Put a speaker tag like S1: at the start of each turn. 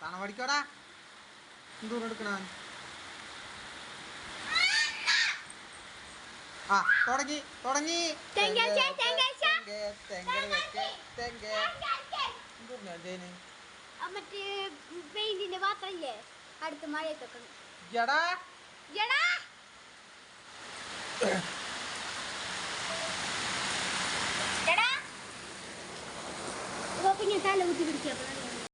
S1: തണ പഠിക്കോടാ. ദൂരം എടുക്കണ ആ തുടങ്ങി തുടങ്ങി.
S2: മറ്റേ പെയിന്റിന്റെ പാത്രല്ലേ? അടുത്ത മഴയൊക്കെ
S1: എടാ.
S2: എടാ. എടാ. ഇപ്പൊ പിന്നെ തല കുത്തി പിടിക്കാം